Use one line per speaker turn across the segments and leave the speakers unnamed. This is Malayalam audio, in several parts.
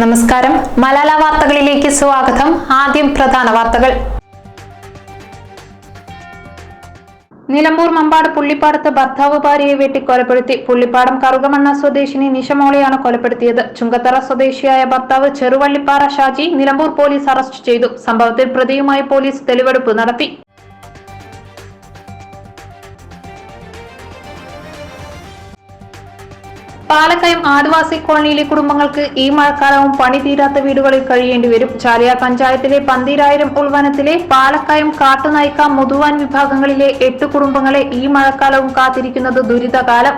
നമസ്കാരം. മലാല വാർത്തകളിലേക്ക് സ്വാഗതം. ആദ്യം പ്രധാന വാർത്തകൾ. നിലമ്പൂർ മമ്പാട് പുള്ളിപ്പാടത്ത് ഭർത്താവ് ഭാര്യയെ വെട്ടി കൊലപ്പെടുത്തി. പുള്ളിപ്പാടം കറുകമണ്ണ സ്വദേശിനി നിഷമോളെയാണ് കൊലപ്പെടുത്തിയത്. ചുങ്കത്തറ സ്വദേശിയായ ഭർത്താവ് ചെറുവള്ളിപ്പാറ ഷാജി നിലമ്പൂർ പോലീസ് അറസ്റ്റ് ചെയ്തു. സംഭവത്തിൽ പ്രതിയുമായി പോലീസ് തെളിവെടുപ്പ് നടത്തി. പാലക്കയം ആദിവാസി കോളനിയിലെ കുടുംബങ്ങൾക്ക് ഈ മഴക്കാലവും പണി തീരാത്ത വീടുകളിൽ കഴിയേണ്ടി വരും. ചാലിയാർ പഞ്ചായത്തിലെ പന്തീരായിരം ഉൾവനത്തിലെ പാലക്കയം കാട്ടുനായ്ക്ക മുതുവാൻ വിഭാഗങ്ങളിലെ എട്ട് കുടുംബങ്ങളെ ഈ മഴക്കാലവും കാത്തിരിക്കുന്നത് ദുരിതകാലം.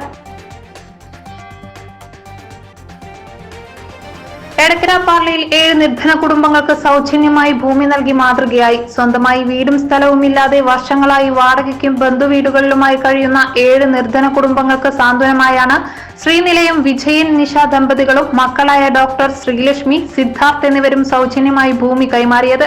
എടക്കര പാർലയിൽ ഏഴ് നിർധന കുടുംബങ്ങൾക്ക് സൗജന്യമായി ഭൂമി നൽകി മാതൃകയായി. സ്വന്തമായി വീടും സ്ഥലവും ഇല്ലാതെ വർഷങ്ങളായി വാടകയ്ക്കും ബന്ധുവീടുകളിലുമായി കഴിയുന്ന ഏഴ് നിർധന കുടുംബങ്ങൾക്ക് സാന്ത്വനമായാണ് ശ്രീനിലയം വിജയൻ നിഷ ദമ്പതികളും മക്കളായ ഡോക്ടർ ശ്രീലക്ഷ്മി സിദ്ധാർത്ഥ് എന്നിവരും സൗജന്യമായി ഭൂമി കൈമാറിയത്.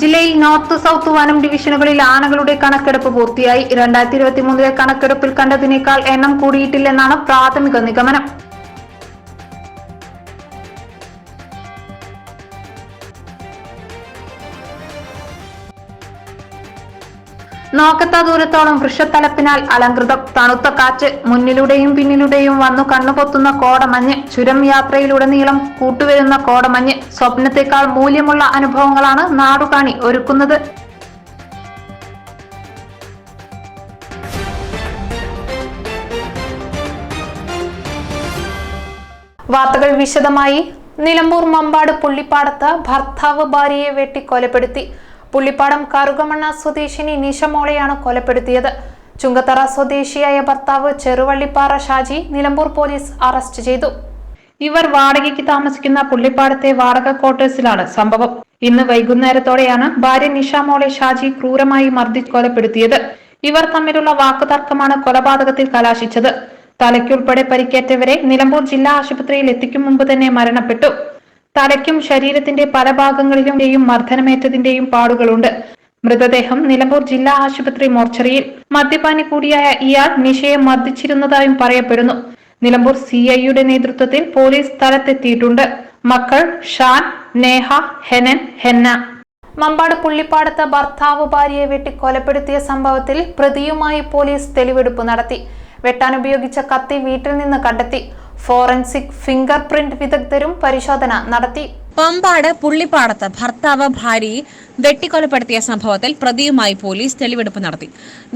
ജില്ലയിൽ നോർത്ത് സൗത്ത് വനം ഡിവിഷനുകളിൽ ആനകളുടെ കണക്കെടുപ്പ് പൂർത്തിയായി. രണ്ടായിരത്തി ഇരുപത്തി മൂന്നിലെ കണക്കെടുപ്പിൽ കണ്ടതിനേക്കാൾ എണ്ണം കൂടിയിട്ടില്ലെന്നാണ് പ്രാഥമിക നിഗമനം. നോക്കത്ത ദൂരത്തോളം വൃക്ഷത്തലപ്പിനാൽ അലങ്കൃതം തണുത്ത കാറ്റ് മുന്നിലൂടെയും പിന്നിലൂടെയും വന്നു കണ്ണുപൊത്തുന്ന കോടമഞ്ഞ് ചുരം യാത്രയിലുടനീളം കൂട്ടുവരുന്ന കോടമഞ്ഞ് സ്വപ്നത്തെക്കാൾ മൂല്യമുള്ള അനുഭവങ്ങളാണ് നാടുകാണി ഒരുക്കുന്നത്. വാർത്തകൾ വിശദമായി. നിലമ്പൂർ മമ്പാട് പുള്ളിപ്പാടത്ത് ഭർത്താവ് ഭാര്യയെ വെട്ടി കൊലപ്പെടുത്തി. പുള്ളിപ്പാടം കറുകമണ്ണ സ്വദേശിനി നിഷമോളെയാണ് കൊലപ്പെടുത്തിയത്. ചുങ്കത്തറ സ്വദേശിയായ ഭർത്താവ് ചെറുവള്ളിപ്പാറ ഷാജി നിലമ്പൂർ പോലീസ് അറസ്റ്റ് ചെയ്തു. ഇവർ വാടകയ്ക്ക് താമസിക്കുന്ന പുള്ളിപ്പാടത്തെ വാടക ക്വാർട്ടേഴ്സിലാണ് സംഭവം. ഇന്ന് വൈകുന്നേരത്തോടെയാണ് ഭാര്യ നിഷാമോളെ ഷാജി ക്രൂരമായി മർദ്ദി കൊലപ്പെടുത്തിയത്. ഇവർ തമ്മിലുള്ള വാക്കുതർക്കമാണ് കൊലപാതകത്തിൽ കലാശിച്ചത്. തലയ്ക്കുൾപ്പെടെ പരിക്കേറ്റവരെ നിലമ്പൂർ ജില്ലാ ആശുപത്രിയിൽ എത്തിക്കും മുമ്പ് തന്നെ മരണപ്പെട്ടു. തലയ്ക്കും ശരീരത്തിന്റെ പല ഭാഗങ്ങളിലൂടെയും മർദ്ദനമേറ്റതിന്റെയും പാടുകളുണ്ട്. മൃതദേഹം നിലമ്പൂർ ജില്ലാ ആശുപത്രി മോർച്ചറിയിൽ മദ്യപാനി കൂടിയായ ഇയാൾ നിഷയെ മർദ്ദിച്ചിരുന്നതായും പറയപ്പെടുന്നു. നിലമ്പൂർ സി ഐയുടെ നേതൃത്വത്തിൽ പോലീസ് സ്ഥലത്തെത്തിയിട്ടുണ്ട്. മക്കൾ ഷാൻ നേഹ ഹെനൻ ഹെന്ന. മമ്പാട് പുള്ളിപ്പാടത്ത് ഭർത്താവ് ഭാര്യയെ വെട്ടി കൊലപ്പെടുത്തിയ സംഭവത്തിൽ പ്രതിയുമായി പോലീസ് തെളിവെടുപ്പ് നടത്തി. വെട്ടാൻ ഉപയോഗിച്ച കത്തി വീട്ടിൽ നിന്ന് കണ്ടെത്തി. ഫോറൻസിക് ഫിംഗർ പ്രിന്റ് വിദഗ്ധരും പരിശോധന നടത്തി.
പമ്പാട് പുള്ളിപ്പാടത്ത് ഭർത്താവ് ഭാര്യയെ വെട്ടിക്കൊലപ്പെടുത്തിയ സംഭവത്തിൽ പ്രതിയുമായി പോലീസ് തെളിവെടുപ്പ് നടത്തി.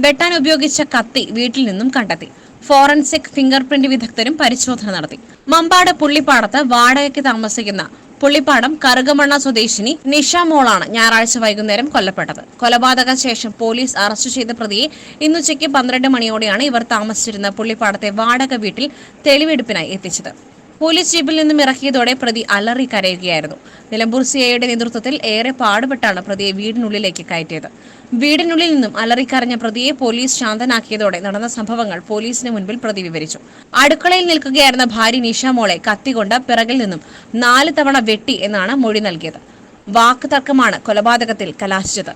വെട്ടാൻ ഉപയോഗിച്ച കത്തി വീട്ടിൽ നിന്നും കണ്ടെത്തി. ഫോറൻസിക് ഫിംഗർ പ്രിന്റ് വിദഗ്ധരും പരിശോധന നടത്തി. മമ്പാട് പുള്ളിപ്പാടത്ത് വാടകയ്ക്ക് താമസിക്കുന്ന പുള്ളിപ്പാടം കറുകമണ്ണ സ്വദേശിനി നിഷ മോളാണ് ഞായറാഴ്ച വൈകുന്നേരം കൊല്ലപ്പെട്ടത്. കൊലപാതക ശേഷം പോലീസ് അറസ്റ്റ് ചെയ്ത പ്രതിയെ ഇന്നുച്ചയ്ക്ക് പന്ത്രണ്ട് മണിയോടെയാണ് ഇവർ താമസിച്ചിരുന്ന പുള്ളിപ്പാടത്തെ വാടക വീട്ടിൽ തെളിവെടുപ്പിനായി എത്തിച്ചത്. പോലീസ് ജീപ്പിൽ നിന്നും ഇറക്കിയതോടെ പ്രതി അലറി കരയുകയായിരുന്നു. നിലമ്പൂർ സിഐയുടെ നേതൃത്വത്തിൽ ഏറെ പാടുപെട്ടാണ് പ്രതിയെ വീടിനുള്ളിലേക്ക് കയറ്റിയത്. വീടിനുള്ളിൽ നിന്നും അലറിക്കരഞ്ഞ പ്രതിയെ പോലീസ് ശാന്തനാക്കിയതോടെ നടന്ന സംഭവങ്ങൾ പോലീസിന് മുൻപിൽ പ്രതി വിവരിച്ചു അടുക്കളയിൽ നിൽക്കുകയായിരുന്ന ഭാര്യ നിഷ മോളെ കത്തികൊണ്ട് പിറകിൽ നിന്നും നാല് തവണ വെട്ടി എന്നാണ് മൊഴി നൽകിയത്. വാക്ക് തർക്കമാണ് കൊലപാതകത്തിൽ കലാശിച്ചത്.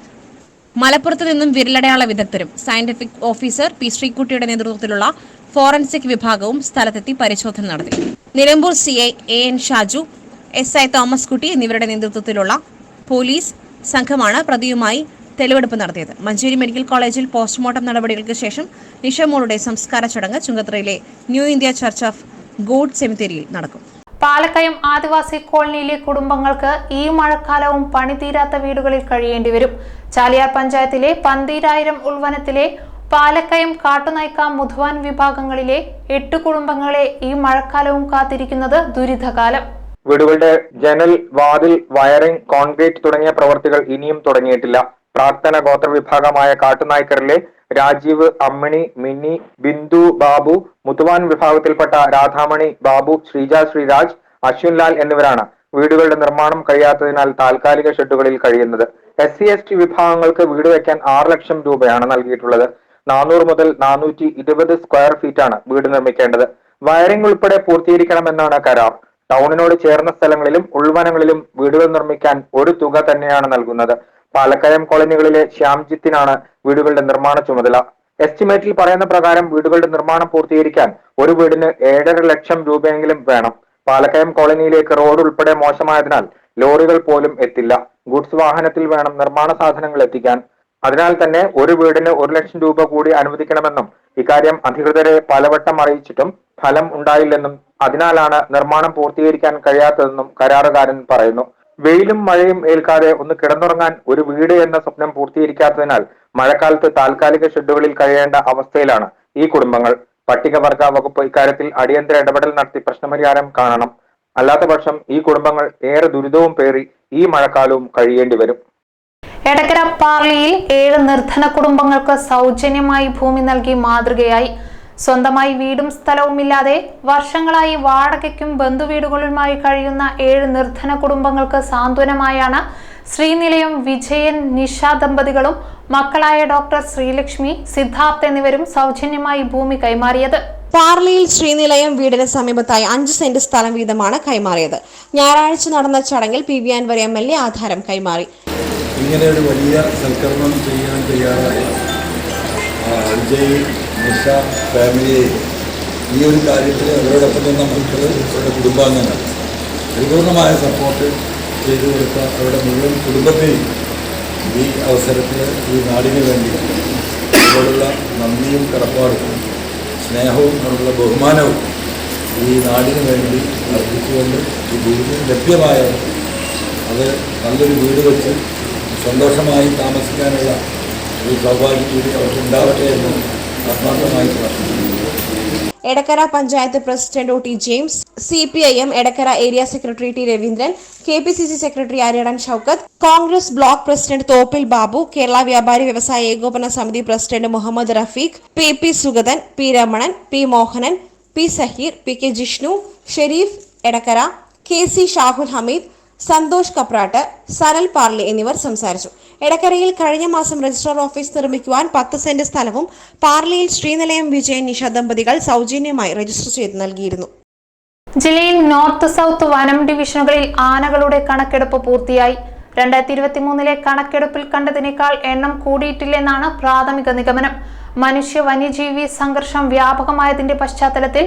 മലപ്പുറത്ത് നിന്നും വിരലടയാള വിദഗ്ധരും സയന്റിഫിക് ഓഫീസർ പി ശ്രീക്കുട്ടിയുടെ നേതൃത്വത്തിലുള്ള ഫോറൻസിക് വിഭാഗവും സ്ഥലത്തെത്തി പരിശോധന നടത്തി. Nilambur C I A N Shaju S I Thomas Kutty എന്നിവരുടെ നേതൃത്വത്തിലുള്ള പോലീസ് സംഘമാണ് പ്രതിയുമായി തെളിവെടുപ്പ് നടത്തിയത്. മഞ്ചേരി മെഡിക്കൽ കോളേജിൽ പോസ്റ്റ്മോർട്ടം നടപടികൾക്ക് ശേഷം നിഷമോളുടെ സംസ്കാര ചടങ്ങ് ചുങ്കത്തറയിലെ New India Church of God സെമിത്തേരിയിൽ നടക്കും.
പാലക്കയം ആദിവാസി കോളനിയിലെ കുടുംബങ്ങൾക്ക് ഈ മഴക്കാലവും പണി തീരാത്ത വീടുകളിൽ കഴിയേണ്ടി വരും. ചാലിയാർ പഞ്ചായത്തിലെ പന്തീരായിരം ഉൾവനത്തിലെ പാലക്കയം കാട്ടുനായ്ക്ക മുധുവാൻ വിഭാഗങ്ങളിലെ എട്ട് കുടുംബങ്ങളെ ഈ മഴക്കാലവും കാത്തിരിക്കുന്നത് ദുരിതകാലം.
വീടുകളുടെ ജനൽ വാതിൽ വയറിംഗ് കോൺക്രീറ്റ് തുടങ്ങിയ പ്രവർത്തികൾ ഇനിയും തുടങ്ങിയിട്ടില്ല. പ്രാർത്ഥന ഗോത്ര വിഭാഗമായ കാട്ടുനായ്ക്കറിലെ രാജീവ് അമ്മിണി മിന്നി ബിന്ദു ബാബു മുതുവാൻ വിഭാഗത്തിൽപ്പെട്ട രാധാമണി ബാബു ശ്രീജ ശ്രീരാജ് അശ്വിൻലാൽ എന്നിവരാണ് വീടുകളുടെ നിർമ്മാണം കഴിയാത്തതിനാൽ താൽക്കാലിക ഷെഡുകളിൽ കഴിയുന്നത്. എസ് സി എസ് ടി വിഭാഗങ്ങൾക്ക് വീട് വയ്ക്കാൻ ആറ് ലക്ഷം രൂപയാണ് നൽകിയിട്ടുള്ളത്. നാനൂറ് മുതൽ നാനൂറ്റി ഇരുപത് സ്ക്വയർ ഫീറ്റ് ആണ് വീട് നിർമ്മിക്കേണ്ടത്. വയറിംഗ് ഉൾപ്പെടെ പൂർത്തീകരിക്കണമെന്നാണ് കരാർ. ടൗണിനോട് ചേർന്ന സ്ഥലങ്ങളിലും ഉൾവനങ്ങളിലും വീടുകൾ നിർമ്മിക്കാൻ ഒരു തുക തന്നെയാണ് നൽകുന്നത്. പാലക്കയം കോളനികളിലെ ശ്യാംജിത്തിനാണ് വീടുകളുടെ നിർമ്മാണ ചുമതല. എസ്റ്റിമേറ്റിൽ പറയുന്ന പ്രകാരം വീടുകളുടെ നിർമ്മാണം പൂർത്തീകരിക്കാൻ ഒരു വീടിന് ഏഴര ലക്ഷം രൂപയെങ്കിലും വേണം. പാലക്കയം കോളനിയിലേക്ക് റോഡ് ഉൾപ്പെടെ മോശമായതിനാൽ ലോറികൾ പോലും എത്തില്ല. ഗുഡ്സ് വാഹനത്തിൽ വേണം നിർമ്മാണ സാധനങ്ങൾ എത്തിക്കാൻ. അതിനാൽ തന്നെ ഒരു വീടിന് ഒരു ലക്ഷം രൂപ കൂടി അനുവദിക്കണമെന്നും ഇക്കാര്യം അധികൃതരെ പലവട്ടം അറിയിച്ചിട്ടും ഫലം ഉണ്ടായില്ലെന്നും അതിനാലാണ് നിർമ്മാണം പൂർത്തീകരിക്കാൻ കഴിയാത്തതെന്നും കരാറുകാരൻ പറയുന്നു. വെയിലും മഴയും ഏൽക്കാതെ ഒന്ന് കിടന്നുറങ്ങാൻ ഒരു വീട് എന്ന സ്വപ്നം പൂർത്തീകരിക്കാത്തതിനാൽ മഴക്കാലത്ത് താൽക്കാലിക ഷെഡുകളിൽ കഴിയേണ്ട അവസ്ഥയിലാണ് ഈ കുടുംബങ്ങൾ. പട്ടികവർഗ വകുപ്പ് ഇക്കാര്യത്തിൽ അടിയന്തര ഇടപെടൽ നടത്തി പ്രശ്നപരിഹാരം കാണണം. അല്ലാത്ത പക്ഷം ഈ കുടുംബങ്ങൾ ഏറെ ദുരിതവും പേറി ഈ മഴക്കാലവും കഴിയേണ്ടി വരും.
എടക്കര പാർലിയിൽ ഏഴ് നിർധന കുടുംബങ്ങൾക്ക് സൗജന്യമായി ഭൂമി നൽകി മാതൃകയായി സ്വന്തമായി വീടും സ്ഥലവുമില്ലാതെ വർഷങ്ങളായി വാടകയ്ക്കും ബന്ധുവീടുകളുമായി കഴിയുന്ന ഏഴ് നിർധന കുടുംബങ്ങൾക്ക് സാന്ത്വനമായാണ് ശ്രീനിലയം വിജയൻ നിഷ ദമ്പതികളും മക്കളായ ഡോക്ടർ ശ്രീലക്ഷ്മി സിദ്ധാർത്ഥ് എന്നിവരും സൗജന്യമായി ഭൂമി കൈമാറിയത്.
പാർലിയിൽ ശ്രീനിലയം വീടിന് സമീപത്തായി അഞ്ച് സെന്റ് സ്ഥലം വീതമാണ് കൈമാറിയത്. ഞായറാഴ്ച നടന്ന ചടങ്ങിൽ P V Anvar M L A ആധാരം കൈമാറി.
ഇങ്ങനെ ഒരു വലിയ സൽക്കരണം ചെയ്യാൻ തയ്യാറായ വിജയ് നിഷ ഫാമിലിയെ ഈ ഒരു കാര്യത്തിൽ അവരോടൊപ്പം തന്നെ നമുക്ക് അവരുടെ കുടുംബാംഗങ്ങൾ പരിപൂർണമായ സപ്പോർട്ട് ചെയ്തു കൊടുത്ത അവരുടെ മുഴുവൻ കുടുംബത്തെയും ഈ അവസരത്തിൽ ഈ നാടിന് വേണ്ടി അവരോടുള്ള നന്ദിയും കടപ്പാടും സ്നേഹവും അവരുടെ ബഹുമാനവും ഈ നാടിന് വേണ്ടി അർപ്പിച്ചുകൊണ്ട് ഈ ഭൂമി ലഭ്യമായ അത് നല്ലൊരു വീട് വെച്ച് സന്തോഷമായി താമസിക്കാനുള്ള ഒരു സൗഭാഗ്യം കൂടി അവർക്ക് ഉണ്ടാവട്ടെ എന്ന്
Edakkara panchayat president O T James C P I M Edakkara area secretary T Raveendran K P C C secretary Aryadan Shoukath Congress block president Thoppil Babu Kerala Vyapari Vyavasaya Ekopana Samithi president Muhammad Rafeeq P P Sugathan P Ramanan P Mohanan P Saheer P K Jishnu Shareef Edakkara K C Shahul Hameed Santhosh Kapratt Sanal Parli എന്നിവർ സംസാരിച്ചു. എടക്കരയിൽ കഴിഞ്ഞ മാസം രജിസ്ട്രാർ ഓഫീസ് നിർമ്മിക്കുവാൻ പത്ത് സെന്റ് സ്ഥലവും പാർലിയിൽ ശ്രീനിലയം വിജയൻ നിഷ ദമ്പതികൾ സൗജന്യമായി രജിസ്റ്റർ ചെയ്ത് നൽകിയിരുന്നു.
ജില്ലയിൽ നോർത്ത് സൗത്ത് വനം ഡിവിഷനുകളിൽ ആനകളുടെ കണക്കെടുപ്പ് പൂർത്തിയായി. രണ്ടായിരത്തി ഇരുപത്തി മൂന്നിലെ കണക്കെടുപ്പിൽ കണ്ടതിനേക്കാൾ എണ്ണം കൂടിയിട്ടില്ലെന്നാണ് പ്രാഥമിക നിഗമനം. മനുഷ്യ വന്യജീവി സംഘർഷം വ്യാപകമായതിന്റെ പശ്ചാത്തലത്തിൽ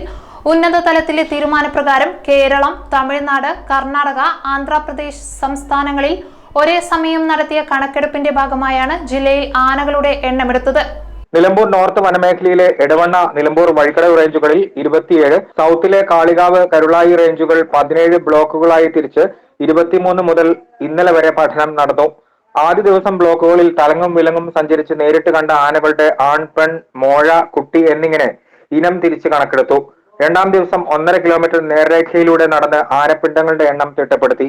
ഉന്നത തലത്തിലെ തീരുമാനപ്രകാരം കേരളം തമിഴ്നാട് കർണാടക ആന്ധ്രാപ്രദേശ് സംസ്ഥാനങ്ങളിൽ ഒരേ സമയം നടത്തിയ കണക്കെടുപ്പിന്റെ ഭാഗമായാണ് ജില്ലയിൽ ആനകളുടെ എണ്ണമെടുത്തത്
നിലമ്പൂർ നോർത്ത് വനമേഖലയിലെ എടവണ്ണ നിലമ്പൂർ വഴിക്കടവ് റേഞ്ചുകളിൽ ഇരുപത്തിയേഴ് സൗത്തിലെ കാളികാവ് കരുളായി റേഞ്ചുകൾ പതിനേഴ് ബ്ലോക്കുകളായി തിരിച്ച് ഇരുപത്തിമൂന്ന് മുതൽ ഇന്നലെ വരെ പഠനം നടന്നു. ആദ്യ ദിവസം ബ്ലോക്കുകളിൽ തലങ്ങും വിലങ്ങും സഞ്ചരിച്ച് നേരിട്ട് കണ്ട ആനകളുടെ ആൺ പെൺ മോഴ കുട്ടി എന്നിങ്ങനെ ഇനം തിരിച്ച് കണക്കെടുത്തു. രണ്ടാം ദിവസം ഒന്നര കിലോമീറ്റർ നേർരേഖയിലൂടെ നടന്ന് ആനപ്പിണ്ടങ്ങളുടെ എണ്ണം തിട്ടപ്പെടുത്തി.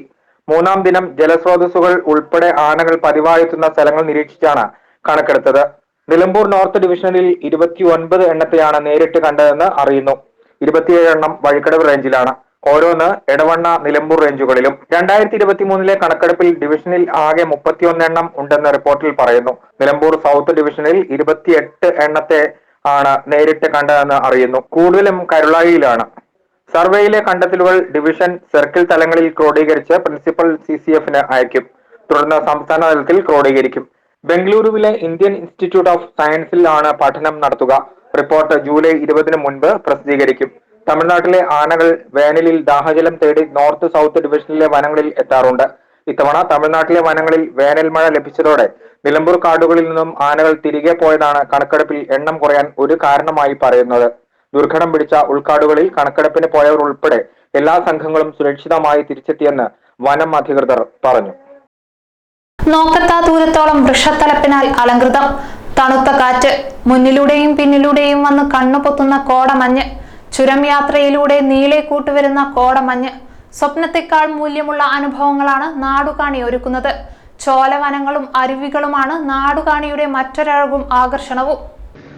മൂന്നാം ദിനം ജലസ്രോതസ്സുകൾ ഉൾപ്പെടെ ആനകൾ പതിവായെത്തുന്ന സ്ഥലങ്ങൾ നിരീക്ഷിച്ചാണ് കണക്കെടുത്തത്. നിലമ്പൂർ നോർത്ത് ഡിവിഷനിൽ ഇരുപത്തി ഒൻപത് എണ്ണത്തെയാണ് നേരിട്ട് കണ്ടതെന്ന് അറിയുന്നു. ഇരുപത്തിയേഴ് എണ്ണം വഴിക്കടവ് റേഞ്ചിലാണ്. ഓരോന്ന് എടവണ്ണ നിലമ്പൂർ റേഞ്ചുകളിലും. രണ്ടായിരത്തി ഇരുപത്തി മൂന്നിലെ കണക്കെടുപ്പിൽ ഡിവിഷനിൽ ആകെ മുപ്പത്തിയൊന്ന് എണ്ണം ഉണ്ടെന്ന് റിപ്പോർട്ടിൽ പറയുന്നു. നിലമ്പൂർ സൗത്ത് ഡിവിഷനിൽ ഇരുപത്തിയെട്ട് എണ്ണത്തെ ആണ് നേരിട്ട് കണ്ടതെന്ന് അറിയുന്നു. കൂടുതലും കരുളായിയിലാണ്. സർവേയിലെ കണ്ടെത്തലുകൾ ഡിവിഷൻ സർക്കിൾ തലങ്ങളിൽ ക്രോഡീകരിച്ച് പ്രിൻസിപ്പൽ സി സി എഫിന് അയക്കും. തുടർന്ന് സംസ്ഥാന തലത്തിൽ ക്രോഡീകരിക്കും. ബംഗളൂരുവിലെ ഇന്ത്യൻ ഇൻസ്റ്റിറ്റ്യൂട്ട് ഓഫ് സയൻസിലാണ് പഠനം നടത്തുക. റിപ്പോർട്ട് ജൂലൈ ഇരുപതിന് മുൻപ് പ്രസിദ്ധീകരിക്കും. തമിഴ്നാട്ടിലെ ആനകൾ വേനലിൽ ദാഹജലം തേടി നോർത്ത് സൗത്ത് ഡിവിഷനിലെ വനങ്ങളിൽ എത്താറുണ്ട്. ഇത്തവണ തമിഴ്നാട്ടിലെ വനങ്ങളിൽ വേനൽ മഴ ലഭിച്ചതോടെ നിലമ്പൂർ കാടുകളിൽ നിന്നും ആനകൾ തിരികെ പോയതാണ് കണക്കെടുപ്പിൽ എണ്ണം കുറയാൻ ഒരു കാരണമായി പറയുന്നത്. ദുർഘടം പിടിച്ച ഉൾക്കാടുകളിൽ കണക്കെടുപ്പിന് പോയവർ ഉൾപ്പെടെ എല്ലാ സംഘങ്ങളും സുരക്ഷിതമായി തിരിച്ചെത്തിയെന്ന് വനം അധികൃതർ പറഞ്ഞു.
നോക്കത്താ ദൂരത്തോളം വൃക്ഷത്തലപ്പിനാൽ അലങ്കൃതം തണുത്ത കാറ്റ് മുന്നിലൂടെയും പിന്നിലൂടെയും വന്ന് കണ്ണുപൊത്തുന്ന കോടമഞ്ഞ്. ചുരം യാത്രയിലൂടെ നീളെ കൂട്ടുവരുന്ന കോടമഞ്ഞ്. സ്വപ്നത്തെക്കാൾ മൂല്യമുള്ള അനുഭവങ്ങളാണ് നാടുകാണി ഒരുക്കുന്നത്. ചോലവനങ്ങളും അരുവികളുമാണ് നാടുകാണിയുടെ മറ്റൊരഴകും ആകർഷണവും.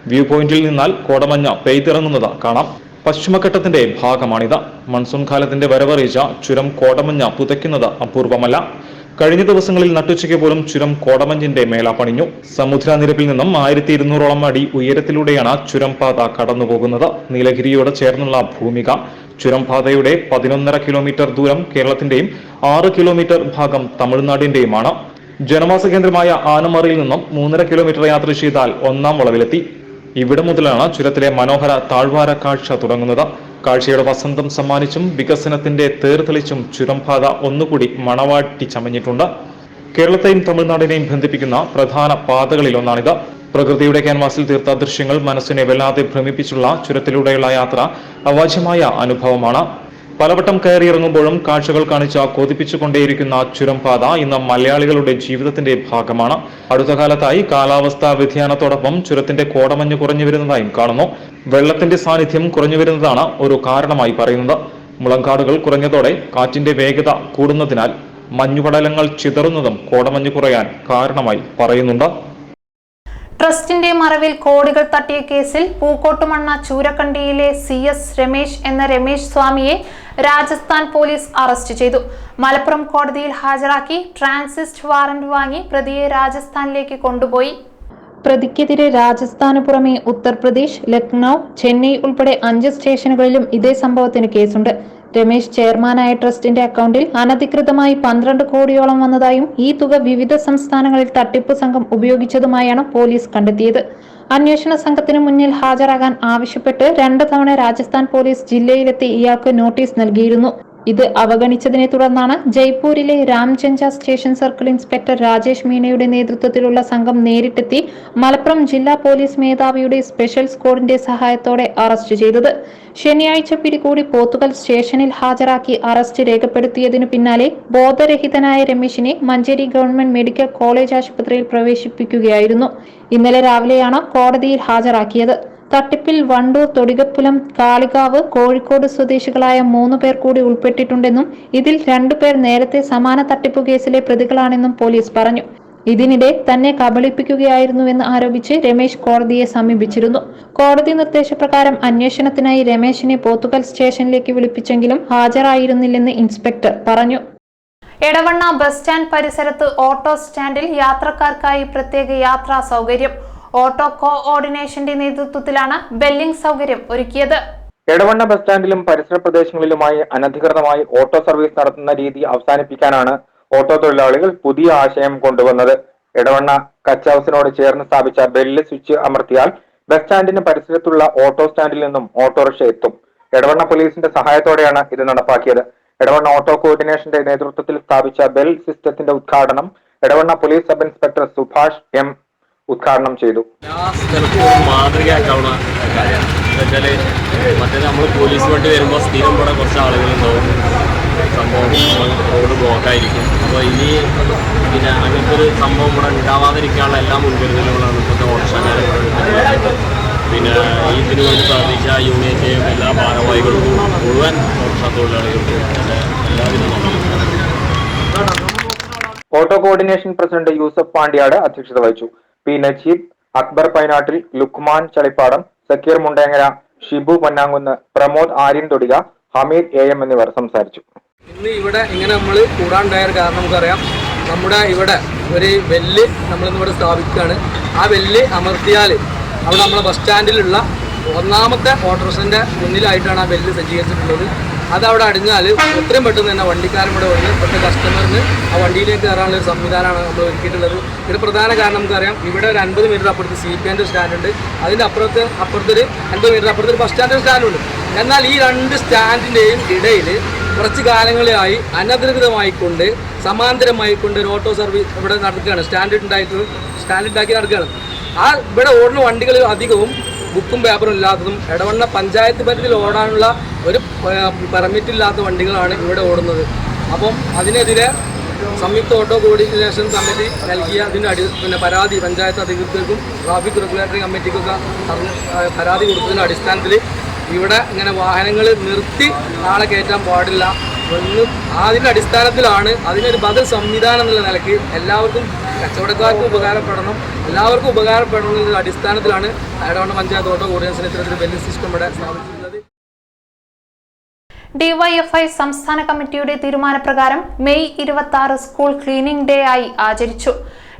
വ്യൂ പോയിന്റിൽ നിന്നാൽ കോടമഞ്ഞ പെയ്തിറങ്ങുന്നത് കാണാം. പശ്ചിമഘട്ടത്തിന്റെ ഭാഗമാണിത്. മൺസൂൺ കാലത്തിന്റെ വരവറിയിച്ച ചുരം കോടമഞ്ഞ പുതയ്ക്കുന്നത് അപൂർവമല്ല. കഴിഞ്ഞ ദിവസങ്ങളിൽ നട്ടുച്ചയ്ക്ക് പോലും ചുരം കോടമഞ്ഞിന്റെ മേല പണിഞ്ഞു. സമുദ്രനിരപ്പിൽ നിന്നും ആയിരത്തി ഇരുന്നൂറോളം അടി ഉയരത്തിലൂടെയാണ് ചുരംപാത കടന്നുപോകുന്നത്. നീലഗിരിയോട് ചേർന്നുള്ള ഭൂമിക. ചുരംപാതയുടെ പതിനൊന്നര കിലോമീറ്റർ ദൂരം കേരളത്തിന്റെയും ആറ് കിലോമീറ്റർ ഭാഗം തമിഴ്നാടിന്റെയുമാണ്. ജനവാസ കേന്ദ്രമായ ആനമറിയിൽ നിന്നും മൂന്നര കിലോമീറ്റർ യാത്ര ചെയ്താൽ ഒന്നാം വളവിലെത്തി. ഇവിടെ മുതലാണ് ചുരത്തിലെ മനോഹര താഴ്വാര കാഴ്ച തുടങ്ങുന്നത്. കാഴ്ചയുടെ വസന്തം സമ്മാനിച്ചും വികസനത്തിന്റെ തേർതെളിച്ചും ചുരംപാത ഒന്നുകൂടി മണവാട്ടി ചമഞ്ഞിട്ടുണ്ട്. കേരളത്തെയും തമിഴ്നാടിനെയും ബന്ധിപ്പിക്കുന്ന പ്രധാന പാതകളിലൊന്നാണിത്. പ്രകൃതിയുടെ ക്യാൻവാസിൽ തീർത്ത ദൃശ്യങ്ങൾ മനസ്സിനെ വല്ലാതെ ഭ്രമിപ്പിച്ചുള്ള ചുരത്തിലൂടെയുള്ള യാത്ര അവാച്യമായ അനുഭവമാണ്. പലവട്ടം കയറിയിറങ്ങുമ്പോഴും കാഴ്ചകൾ കാണിച്ച കൊതിപ്പിച്ചുകൊണ്ടേയിരിക്കുന്ന ചുരംപാത ഇന്ന് മലയാളികളുടെ ജീവിതത്തിന്റെ ഭാഗമാണ്. അടുത്ത കാലത്തായി കാലാവസ്ഥാ വ്യതിയാനത്തോടൊപ്പം ചുരത്തിന്റെ കോടമഞ്ഞ് കുറഞ്ഞു വരുന്നതായും കാണുന്നു. വെള്ളത്തിന്റെ സാന്നിധ്യം കുറഞ്ഞു വരുന്നതാണ് ഒരു കാരണമായി പറയുന്നത്. മുളങ്കാടുകൾ കുറഞ്ഞതോടെ കാറ്റിന്റെ വേഗത കൂടുന്നതിനാൽ മഞ്ഞുപടലങ്ങൾ ചിതറുന്നതും കോടമഞ്ഞ് കുറയാൻ കാരണമായി പറയുന്നുണ്ട്.
ട്രസ്റ്റിന്റെ മറവിൽ കോടികൾ തട്ടിയ കേസിൽ പൂക്കോട്ടുമണ്ണ ചൂരക്കണ്ടിയിലെ സി എസ് രമേശ് എന്ന രമേശ് സ്വാമിയെ രാജസ്ഥാൻ പോലീസ് അറസ്റ്റ് ചെയ്തു. മലപ്പുറം കോടതിയിൽ ഹാജരാക്കി ട്രാൻസിസ്റ്റ് വാറന്റ് വാങ്ങി പ്രതിയെ രാജസ്ഥാനിലേക്ക് കൊണ്ടുപോയി. പ്രതിക്കെതിരെ രാജസ്ഥാന് പുറമെ ഉത്തർപ്രദേശ് ലക്നൌ ചെന്നൈ ഉൾപ്പെടെ അഞ്ച് സ്റ്റേഷനുകളിലും ഇതേ സംഭവത്തിന് കേസുണ്ട്. രമേശ് ചെയർമാനായ ട്രസ്റ്റിന്റെ അക്കൗണ്ടിൽ അനധികൃതമായി പന്ത്രണ്ട് കോടിയോളം വന്നതായും ഈ തുക വിവിധ സംസ്ഥാനങ്ങളിൽ തട്ടിപ്പ് സംഘം ഉപയോഗിച്ചതുമായാണ് പോലീസ് കണ്ടെത്തിയത്. അന്വേഷണ സംഘത്തിന് മുന്നിൽ ഹാജരാകാൻ ആവശ്യപ്പെട്ട് രണ്ട് തവണ രാജസ്ഥാൻ പോലീസ് ജില്ലയിലെത്തി ഇയാൾക്ക് നോട്ടീസ് നൽകിയിരുന്നു. ഇത് അവഗണിച്ചതിനെ തുടർന്നാണ് ജയ്പൂരിലെ Ramganj station circle inspector Rajesh മീണയുടെ നേതൃത്വത്തിലുള്ള സംഘം നേരിട്ടെത്തി മലപ്പുറം ജില്ലാ പോലീസ് മേധാവിയുടെ സ്പെഷ്യൽ സ്ക്വാഡിന്റെ സഹായത്തോടെ അറസ്റ്റ് ചെയ്തത്. ശനിയാഴ്ച പിടികൂടി പോത്തുകൽ സ്റ്റേഷനിൽ ഹാജരാക്കി അറസ്റ്റ് രേഖപ്പെടുത്തിയതിനു പിന്നാലെ ബോധരഹിതനായ രമേശിനെ മഞ്ചേരി ഗവൺമെന്റ് മെഡിക്കൽ കോളേജ് ആശുപത്രിയിൽ പ്രവേശിപ്പിക്കുകയായിരുന്നു. ഇന്നലെ രാവിലെയാണ് കോടതിയിൽ ഹാജരാക്കിയത്. തട്ടിപ്പിൽ വണ്ടൂർ തൊടികപ്പുലം കാളികാവ് കോഴിക്കോട് സ്വദേശികളായ മൂന്ന് പേർ കൂടി ഉൾപ്പെട്ടിട്ടുണ്ടെന്നും ഇതിൽ രണ്ടുപേർ നേരത്തെ സമാന തട്ടിപ്പു കേസിലെ പ്രതികളാണെന്നും പോലീസ് പറഞ്ഞു. ഇതിനിടെ തന്നെ കബളിപ്പിക്കുകയായിരുന്നുവെന്ന് ആരോപിച്ച് രമേശ് കോടതിയെ സമീപിച്ചിരുന്നു. കോടതി നിർദ്ദേശപ്രകാരം അന്വേഷണത്തിനായി രമേശിനെ പോത്തുകൽ സ്റ്റേഷനിലേക്ക് വിളിപ്പിച്ചെങ്കിലും ഹാജരായിരുന്നില്ലെന്ന് ഇൻസ്പെക്ടർ പറഞ്ഞു. എടവണ്ണ ബസ് സ്റ്റാൻഡ് പരിസരത്ത് ഓട്ടോ സ്റ്റാൻഡിൽ യാത്രക്കാർക്കായി പ്രത്യേക യാത്രാ സൗകര്യം. ഓട്ടോ കോർഡിനേഷന്റെ നേതൃത്വത്തിലാണ് ബെല്ലിംഗ് സൗകര്യം ഒരുക്കിയത്.
എടവണ്ണ ബസ് സ്റ്റാൻഡിലും പരിസര പ്രദേശങ്ങളിലുമായി അനധികൃതമായി ഓട്ടോ സർവീസ് നടത്തുന്ന രീതി അവസാനിപ്പിക്കാനാണ് ഓട്ടോ തൊഴിലാളികൾ പുതിയ ആശയം കൊണ്ടുവന്നത്. എടവണ്ണ കച്ച് ചേർന്ന് സ്ഥാപിച്ച ബെല്ല് സ്വിച്ച് അമർത്തിയാൽ ബസ് സ്റ്റാൻഡിന് പരിസരത്തുള്ള ഓട്ടോ സ്റ്റാൻഡിൽ നിന്നും ഓട്ടോറിക്ഷ എത്തും. എടവണ്ണ പോലീസിന്റെ സഹായത്തോടെയാണ് ഇത് നടപ്പാക്കിയത്. എടവണ്ണ ഓട്ടോ കോർഡിനേഷന്റെ നേതൃത്വത്തിൽ സ്ഥാപിച്ച ബെൽ സിസ്റ്റത്തിന്റെ ഉദ്ഘാടനം Edavanna police sub inspector Subhash M. ഉദ്ഘാടനം ചെയ്തു.
മറ്റേ നമ്മൾ പോലീസ് വണ്ടി വരുമ്പോൾ സ്ഥിരം ഇവിടെ കുറച്ച് ആളുകളുണ്ടാവും. സംഭവം റോഡ് ബ്ലോക്കായിരിക്കും അപ്പോൾ ഇനി പിന്നെ അങ്ങനത്തെ ഒരു സംഭവം ഇവിടെ ഉണ്ടാവാതിരിക്കാനുള്ള എല്ലാ മുൻകരുതലുകളാണ് ഇപ്പോഴത്തെ ഓട്ടോഷക്കാരെ പിന്നെ ഇതിനു വേണ്ടി പ്രവർത്തിച്ച യൂണിയന്റെയും എല്ലാ ഭാരവാഹികൾക്കും മുഴുവൻ ഓട്ടോഷ തൊഴിലാളികൾക്കും എല്ലാവിധ
auto coordination president Yusuf Pandyad അധ്യക്ഷത വഹിച്ചു. P Najeeb Akbar Painattil Lukman Chalippadam Sakkeer Mundengara Shibu Ponnankunnu Pramod Aryan Thodika Hameed A M എന്നിവർ സംസാരിച്ചു.
ഇന്ന് ഇവിടെ ഇങ്ങനെ നമ്മൾ കൂടാണ്ടായ കാരണം നമുക്കറിയാം. നമ്മുടെ ഇവിടെ ഒരു വെല്ല് നമ്മളിന്ന് ഇവിടെ സ്ഥാപിക്കുകയാണ്. ആ വെല്ല് അമർത്തിയാൽ അവിടെ നമ്മുടെ ബസ് സ്റ്റാൻഡിലുള്ള ഒന്നാമത്തെ ഓട്ടോറിക്ഷന്റെ മുന്നിലായിട്ടാണ് ആ വെല്ല് സജ്ജീകരിച്ചിട്ടുള്ളത്. അത് അവിടെ അടിഞ്ഞാൽ എത്രയും പെട്ടെന്ന് തന്നെ വണ്ടിക്കാരൻ ഇവിടെ വന്ന് പെട്ടെന്ന് കസ്റ്റമറിന് ആ വണ്ടിയിലേക്ക് കയറാനുള്ള ഒരു സംവിധാനമാണ് നമ്മൾ ഒരുക്കിയിട്ടുള്ളത്. ഇതിന് പ്രധാന കാരണം നമുക്കറിയാം ഇവിടെ ഒരു അൻപത് മീറ്റർ അപ്പുറത്ത് സി പി എന്റെ സ്റ്റാൻഡുണ്ട് അതിന്റെ അപ്പുറത്ത് അപ്പുറത്തൊരു അൻപത് മീറ്റർ അപ്പുറത്ത് ഒരു ബസ് സ്റ്റാൻഡ് സ്റ്റാൻഡുണ്ട് എന്നാൽ ഈ രണ്ട് സ്റ്റാൻഡിന്റെയും ഇടയിൽ കുറച്ച് കാലങ്ങളായി അനധികൃതമായിക്കൊണ്ട് സമാന്തരമായിക്കൊണ്ട് ഒരു ഓട്ടോ സർവീസ് ഇവിടെ നടക്കുകയാണ്. സ്റ്റാൻഡ് ഉണ്ടായിട്ട് സ്റ്റാൻഡ് ഉണ്ടാക്കി നടക്കുകയാണ്. ആ ഇവിടെ ഓടുന്ന വണ്ടികൾ അധികവും ബുക്കും പേപ്പറും ഇല്ലാത്തതും ഇടവണ്ണ പഞ്ചായത്ത് പരിധിയിൽ ഓടാനുള്ള ഒരു പെർമിറ്റ് ഇല്ലാത്ത വണ്ടികളാണ് ഇവിടെ ഓടുന്നത്. അപ്പം അതിനെതിരെ സംയുക്ത ഓട്ടോ കോർഡിനേഷൻ കമ്മിറ്റി നൽകിയ അതിന്റെ അടി പിന്നെ പരാതി പഞ്ചായത്ത് അധികൃതർക്കും ട്രാഫിക് റെഗുലേറ്ററി കമ്മിറ്റിക്കൊക്കെ പരാതി കൊടുത്തതിന്റെ അടിസ്ഥാനത്തിൽ ഇവിടെ ഇങ്ങനെ വാഹനങ്ങൾ നിർത്തി ആളെ കയറ്റാൻ പാടില്ല എന്ന് അതിന്റെ അടിസ്ഥാനത്തിലാണ് അതിനൊരു ബദൽ സംവിധാനം എന്നുള്ള നിലയ്ക്ക് എല്ലാവർക്കും കച്ചവടക്കാർക്കും ഉപകാരപ്പെടണം. എല്ലാവർക്കും ഉപകാരപ്പെടണം എന്ന അടിസ്ഥാനത്തിലാണ് അയടവണ്ണ പഞ്ചായത്ത് ഓട്ടോ കോർഡിനേഷൻ ഇത്തരത്തിൽ വലിയ സിസ്റ്റം ഇവിടെ സ്ഥാപിച്ചിട്ടുള്ളത്.
ഡിവൈഎഫ്ഐ സംസ്ഥാന കമ്മിറ്റിയുടെ തീരുമാനപ്രകാരം മെയ് ഇരുപത്തി ആറ് സ്കൂൾ ക്ലീനിംഗ് ഡേ ആയി ആചരിച്ചു.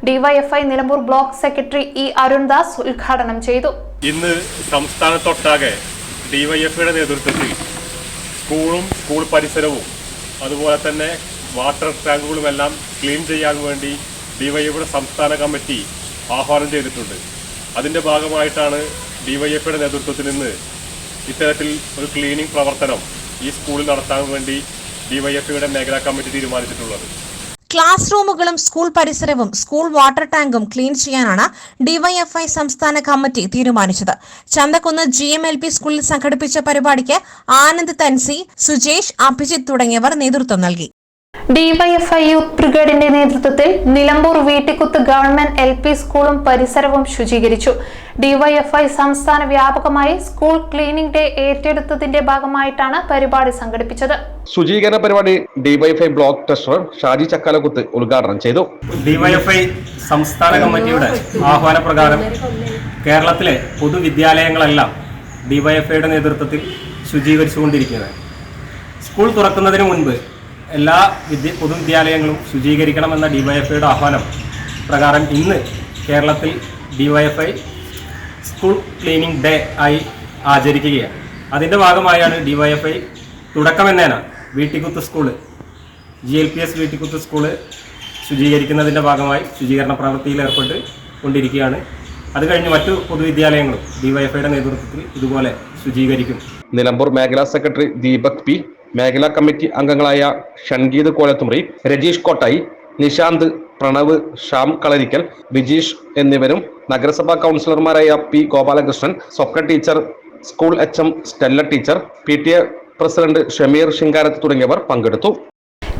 DYFI Nilambur block secretary E Arundas ഉദ്ഘാടനം ചെയ്തു.
ഇന്ന് സംസ്ഥാനത്തൊട്ടാകെ ഡിവൈഎഫ്ഐയുടെ നേതൃത്വത്തിൽ സ്കൂളും സ്കൂൾ പരിസരവും അതുപോലെ തന്നെ വാട്ടർ ടാങ്കുകളുമെല്ലാം ക്ലീൻ ചെയ്യാൻ വേണ്ടി ഡിവൈഎഫ്ഐയുടെ സംസ്ഥാന കമ്മിറ്റി ആഹ്വാനം ചെയ്തിട്ടുണ്ട്. അതിന്റെ ഭാഗമായിട്ടാണ് ഡിവൈഎഫിയുടെ നേതൃത്വത്തിൽ നിന്ന് ഇത്തരത്തിൽ ഒരു ക്ലീനിങ് പ്രവർത്തനം ഈ സ്കൂളിൽ നടത്താൻ വേണ്ടി ഡിവൈഎഫ്ഐയുടെ മേഖലാ കമ്മിറ്റി തീരുമാനിച്ചിട്ടുള്ളത്.
ക്ലാസ് റൂമുകളും സ്കൂൾ പരിസരവും സ്കൂൾ വാട്ടർ ടാങ്കും ക്ലീൻ ചെയ്യാനാണ് ഡിവൈഎഫ്ഐ സംസ്ഥാന കമ്മിറ്റി തീരുമാനിച്ചത്. Chanthakkunnu G M L P സ്കൂളിൽ സംഘടിപ്പിച്ച പരിപാടിക്ക് ആനന്ദ് തൻസി സുജേഷ് അഭിജിത്ത് തുടങ്ങിയവർ നേതൃത്വം നൽകി.
ഡിവൈഎഫ്ഐ യൂത്ത് ബ്രിഗേഡിന്റെ നേതൃത്വത്തിൽ Nilambur Veettikkuthu government L P സ്കൂളും പരിസരവും ശുചീകരിച്ചു. ഡിവൈഎഫ്ഐ സംസ്ഥാന വ്യാപകമായി സ്കൂൾ ക്ലീനിംഗ് ഡേ ഏറ്റെടുത്തതിന്റെ ഭാഗമായിട്ടാണ് പരിപാടി സംഘടിപ്പിച്ചത്.
ശുചീകരണ പരിപാടി DYFI block treasurer Shaji Chakkalakkuthu ഉദ്ഘാടനം ചെയ്തു.
ഡിവൈഎഫ്ഐ സംസ്ഥാന കമ്മിറ്റിയുടെ ആഹ്വാനപ്രകാരം കേരളത്തിലെ പൊതുവിദ്യാലയങ്ങളെല്ലാം ഡിവൈഎഫ്ഐയുടെ നേതൃത്വത്തിൽ ശുചീകരിച്ചുകൊണ്ടിരിക്കുന്നത് സ്കൂൾ തുറക്കുന്നതിന് മുൻപ് എല്ലാ വിദ്യ പൊതുവിദ്യാലയങ്ങളും ശുചീകരിക്കണമെന്ന ഡിവൈഎഫ്ഐയുടെ ആഹ്വാനം പ്രകാരം ഇന്ന് കേരളത്തിൽ ഡിവൈഎഫ്ഐ സ്കൂൾ ക്ലീനിംഗ് ഡേ ആയി ആചരിക്കുകയാണ്. അതിന്റെ ഭാഗമായാണ് DYFI തുടക്കമെന്നേന Veettikkuthu school. G L P S Veettikkuthu school ശുചീകരിക്കുന്നതിന്റെ ഭാഗമായി ശുചീകരണ പ്രവൃത്തിയിൽ ഏർപ്പെട്ട് കൊണ്ടിരിക്കുകയാണ്. അത് കഴിഞ്ഞ് മറ്റു പൊതുവിദ്യാലയങ്ങളും ഡിവൈഎഫ്ഐയുടെ നേതൃത്വത്തിൽ ഇതുപോലെ ശുചീകരിക്കും.
നിലമ്പൂർ മേഖലാ സെക്രട്ടറി ദീപക് പി മേഖലാ കമ്മിറ്റി അംഗങ്ങളായ ഷൺഗീത് കോലത്തുമറി രജീഷ് കോട്ടായി നിശാന്ത് പ്രണവ് ഷാം കളരിക്കൽ ബിജീഷ് എന്നിവരും നഗരസഭാ കൗൺസിലർമാരായ P Gopalakrishnan Swapna teacher school H M Stella teacher P T A president Shameer Singarath തുടങ്ങിയവർ പങ്കെടുത്തു.